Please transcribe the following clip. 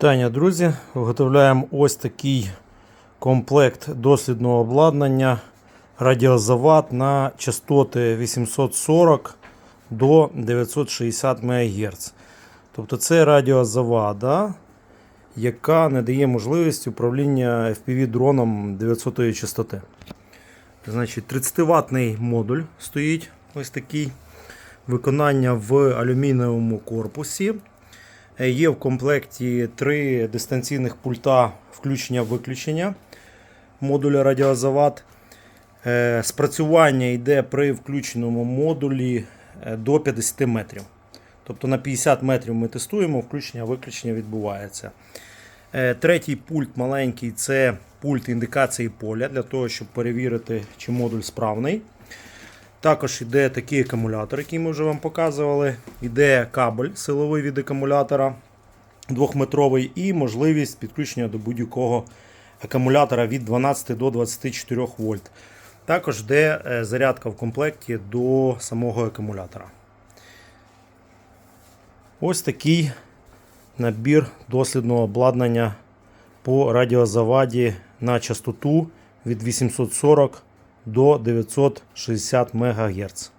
Вітання, друзі! Виготовляємо ось такий комплект дослідного обладнання радіозавод на частоти 840 до 960 МГц. Тобто це радіозавада, яка не дає можливість управління FPV-дроном 900 частоти. Значить, 30 ватний модуль стоїть ось такий. Виконання в алюмінієвому корпусі. Е, Є в комплекті три дистанційних пульта включення-виключення модуля радіозавод. Е, Спрацювання йде при включеному модулі е, до 50 метрів. Тобто на 50 метрів ми тестуємо, включення-виключення відбувається. Третій пульт маленький це пульт індикації поля для того, щоб перевірити, чи модуль справний. Також йде такий акумулятор, який ми вже вам показували. Іде кабель силовий від акумулятора двохметровий і можливість підключення до будь-якого акумулятора від 12 до 24 вольт. Також йде е, зарядка в комплекті до самого акумулятора. Ось такий набір дослідного обладнання по радіозаваді на частоту від 840 до 960 МГц.